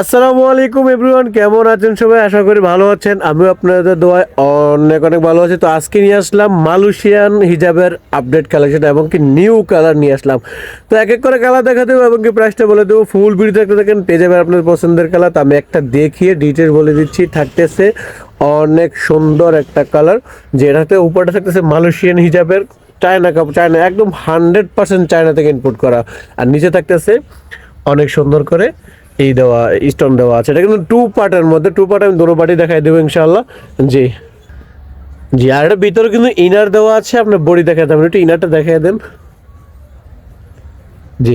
আসসালামু আলাইকুম এভরিওয়ান, কেমন আছেন সবাই? আশা করি ভালো আছেন। আমিও আপনাদের দোয়ায় অনেক অনেক ভালো আছি। তো আজকে নিয়ে আসলাম মালয়েশিয়ান হিজাবের আপডেট কালেকশন এবং কি নিউ কালার নিয়ে আসলাম। তো এক এক করে কালার দেখা দেবো এবং কি প্রাইসটা বলে দেবো। ফুল ভিডিও একটা দেখেন পেয়ে যাবেন আপনার পছন্দের কালার তো আমি একটা দেখিয়ে ডিটেল বলে দিচ্ছি। থাকতেছে অনেক সুন্দর একটা কালার যেটাতে উপরটা থাকতেছে মালয়েশিয়ান হিজাবের চায়না কাপ চায়না একদম হান্ড্রেড পার্সেন্ট চায়না থেকে ইনপুট করা। আর নিচে থাকতেছে অনেক সুন্দর করে এই দেওয়া স্টোন দেওয়া আছে। এটা কিন্তু টু পার্টের মধ্যে টু পার্ট আমি দুটো পার্টি দেখাই দেবো ইনশাল্লাহ জি। জি, আর এটা ভিতরে কিন্তু ইনার দেওয়া আছে আপনার বডি দেখাতে হবে একটু ইনারটা দেখাই দেন। জি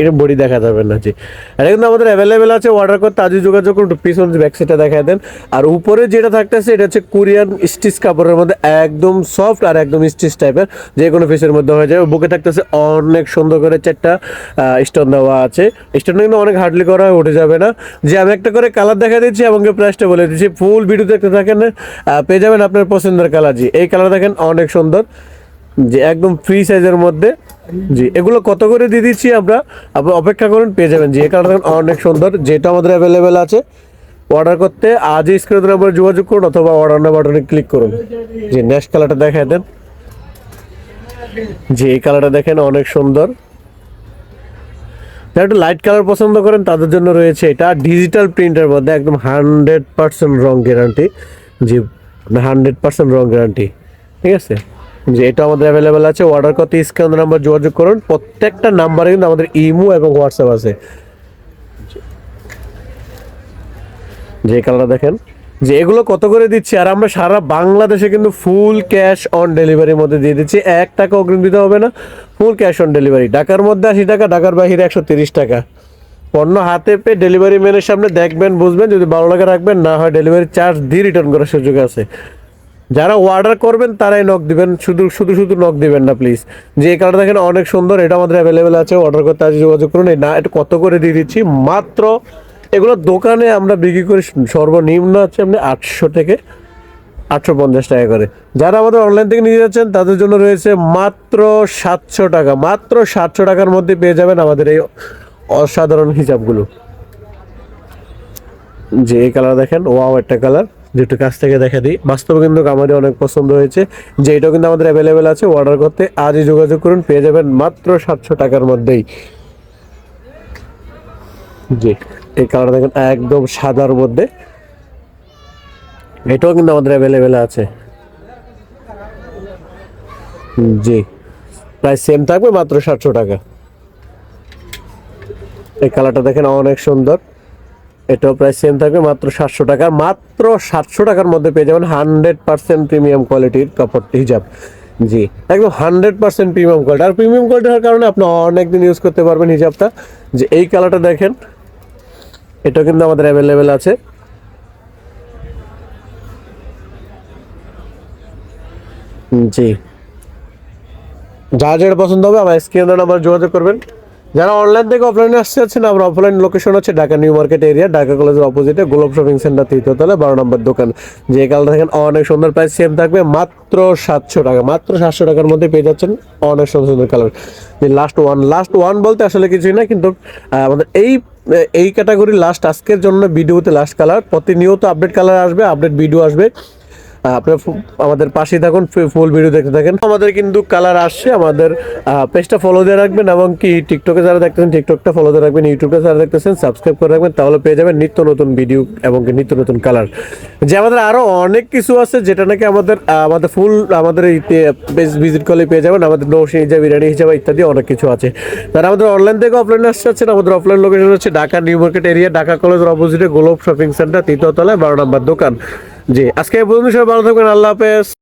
এটা বডি দেখা যাবে না, জি। এটা কিন্তু আমাদের অ্যাভেলেবেল আছে অর্ডার করতে, আজই যোগাযোগ করুন পিছন ব্যাক সাইডটা দেখাই দেন। আর উপরে যেটা থাকতেছে, এটা হচ্ছে কোরিয়ান স্টিচ কাপড়ের মধ্যে একদম সফট আর একদম স্টিচ টাইপের যে কোনো পিসের মধ্যে হয়ে যাবে। বুকে থাকতেছে অনেক সুন্দর করে চারটা স্টোন দেওয়া আছে। স্টোন কিন্তু অনেক হার্ডলি করা হয় উঠে যাবে না। যে আমি একটা করে কালার দেখা দিচ্ছি এবং প্রাইসটা বলে দিচ্ছি। ফুল ভিডিও দেখতে থাকেন পেয়ে যাবেন আপনার পছন্দের কালার জি। এই কালার দেখেন অনেক সুন্দর। যে একদম ফ্রি সাইজের মধ্যে। জি, এগুলো কত করে দিয়ে দিচ্ছি আমরা? আপনি অপেক্ষা করুন, পেয়ে যাবেন। যে এই কালারটা অনেক সুন্দর। যেটা আমাদের অ্যাভেলেবেল আছে অর্ডার করতে আজই স্ক্রিনের নাম্বার যোগাযোগ করুন অথবা অর্ডার না বাটনে ক্লিক করুন। যে নেক্সট কালারটা দেখায় দেন। জি, এই কালারটা দেখেন, অনেক সুন্দর। যারা একটু লাইট কালার পছন্দ করেন, তাদের জন্য রয়েছে এটা ডিজিটাল প্রিন্টের মধ্যে, একদম হান্ড্রেড পার্সেন্ট রং গ্যারান্টি জি হান্ড্রেড পার্সেন্ট রং গ্যারান্টি ঠিক আছে? যে এটা আমাদের অ্যাভেলেবেল আছে। অর্ডার করতে স্ক্যান নাম্বার যোগাযোগ করুন। প্রত্যেকটা নাম্বারে কিন্তু আমাদের ইমো এবং হোয়াটসঅ্যাপ আছে। যে কালারটা দেখেন। যে এগুলো কত করে দিচ্ছি? আর আমরা সারা বাংলাদেশে কিন্তু ফুল ক্যাশ অন ডেলিভারির মধ্যে দিয়ে দিচ্ছি। এক টাকা অগ্রিম দিতে হবে না। ফুল ক্যাশ অন ডেলিভারি ঢাকার মধ্যে আশি টাকা, ঢাকার বাইরে একশো তিরিশ টাকা। পণ্য হাতে পেয়ে ডেলিভারি ম্যানের সামনে দেখবেন, বুঝবেন। যদি ভালো লাগে রাখবেন, না হয় ডেলিভারি চার্জ দিয়ে রিটার্ন করার সুযোগ আছে। যারা অর্ডার করবেন, তারাই নক দিবেন। শুধু শুধু শুধু নক দিবেন না প্লিজ যে এই দেখেন, অনেক সুন্দর। এটা আমাদের অ্যাভেলেবেল আছে অর্ডার করতে আজ যোগাযোগ করুন। এই না, এটা কত করে দিয়ে দিচ্ছি? মাত্র এগুলো দোকানে আমরা বিক্রি করি, সর্বনিম্ন আছে আপনি আটশো থেকে আটশো পঞ্চাশ টাকা করে। যারা আমাদের অনলাইন থেকে নিয়ে যাচ্ছেন, তাদের জন্য রয়েছে মাত্র সাতশো টাকা। মাত্র সাতশো টাকার মধ্যে পেয়ে যাবেন আমাদের এই অসাধারণ হিসাবগুলো। যে এই কালার দেখেন ওয়াও একটা কালার যেটা কাছ থেকে দেখা দিই। বাস্তবে কিন্তু আমাদের অনেক পছন্দ হয়েছে। যে এটাও কিন্তু আমাদের অ্যাভেলেবেল আছে অর্ডার করতে। আজই যোগাযোগ করুন, পেয়ে যাবেন মাত্র সাতশো টাকার মধ্যেই। জি, এই কালার দেখেন, একদম সাদার মধ্যে। এটাও কিন্তু আমাদের অ্যাভেলেবেল আছে। জি, প্রায় সেম থাকবে মাত্র সাতশো টাকা। এই কালারটা দেখেন অনেক সুন্দর। এটাও প্রায় সেম থাকবে, মাত্র সাতশো টাকা। মাত্র সাতশো টাকার মধ্যে পেয়ে যাবেন হান্ড্রেড পার্সেন্ট প্রিমিয়াম কোয়ালিটির কাপড় হিজাব। জি, একদম হান্ড্রেড পার্সেন্ট প্রিমিয়াম কোয়ালিটি আর প্রিমিয়াম কোয়ালিটি হওয়ার কারণে আপনি অনেক দিন ইউজ করতে পারবেন হিজাবটা। যে এই কালারটা দেখেন, এটাও কিন্তু আমাদের অ্যাভেলেবেল আছে। জি। যা যেটা পছন্দ হবে, আমার স্ক্রিনের নাম্বার যোগাযোগ করবেন। যারা অনলাইন থেকে অফলাইনে আসতে যাচ্ছেন, আমার অফলাইন লোকেশন হচ্ছে Dhaka new market area Dhaka কলেজের অপোজিটে গোলাপ শপিং সেন্টার তৃতীয় তলায় বারো নম্বর দোকান। যে কালার দেখেন, অনেক সুন্দর প্রাইস সেম থাকবে, মাত্র সাতশো টাকা, মাত্র সাতশো টাকার মধ্যে পেয়ে যাচ্ছেন অনেক সুন্দর সুন্দর colour last one last one বলতে আসলে কিছুই না কিন্তু আমাদের এই এই ক্যাটাগরি লাস্ট আজকের জন্য ভিডিওতে লাস্ট কালার প্রতিনিয়ত আপডেট কালার আসবে আপডেট ভিডিও আসবে। আপনার আমাদের পাশেই থাকুন ফুল ভিডিও দেখতে থাকেন। আমাদের কিন্তু কালার আসছে, আমাদের পেজটা ফলো দিয়ে রাখবেন এবং কি টিকটকে যারা দেখতেছেন টিকটকটা ফলো দিয়ে রাখবেন ইউটিউবে যারা দেখতেছেন সাবস্ক্রাইব করে রাখবেন, তাহলে পেয়ে যাবেন নিত্য নতুন ভিডিও এবং নিত্য নতুন কালার যে আমাদের আরও অনেক কিছু আছে, যেটা নাকি আমাদের আমাদের ফুল আমাদের পেজ ভিজিট করলে পেয়ে যাবেন। আমাদের নৌসি হিসাবে বিরিয়ানি হিসাবে ইত্যাদি অনেক কিছু আছে। তারা আমাদের অনলাইন থেকে অফলাইনে আসতে চাচ্ছেন, আমাদের অফলাইন লোকেশন হচ্ছে Dhaka new market area Dhaka কলেজের অপোজিটে গোলপ শপিং সেন্টার তৃতীয় তলায় বারো নম্বর দোকান। জি আজকে বন্ধু সব ভালো থাকবেন আল্লাহ হাফেজ।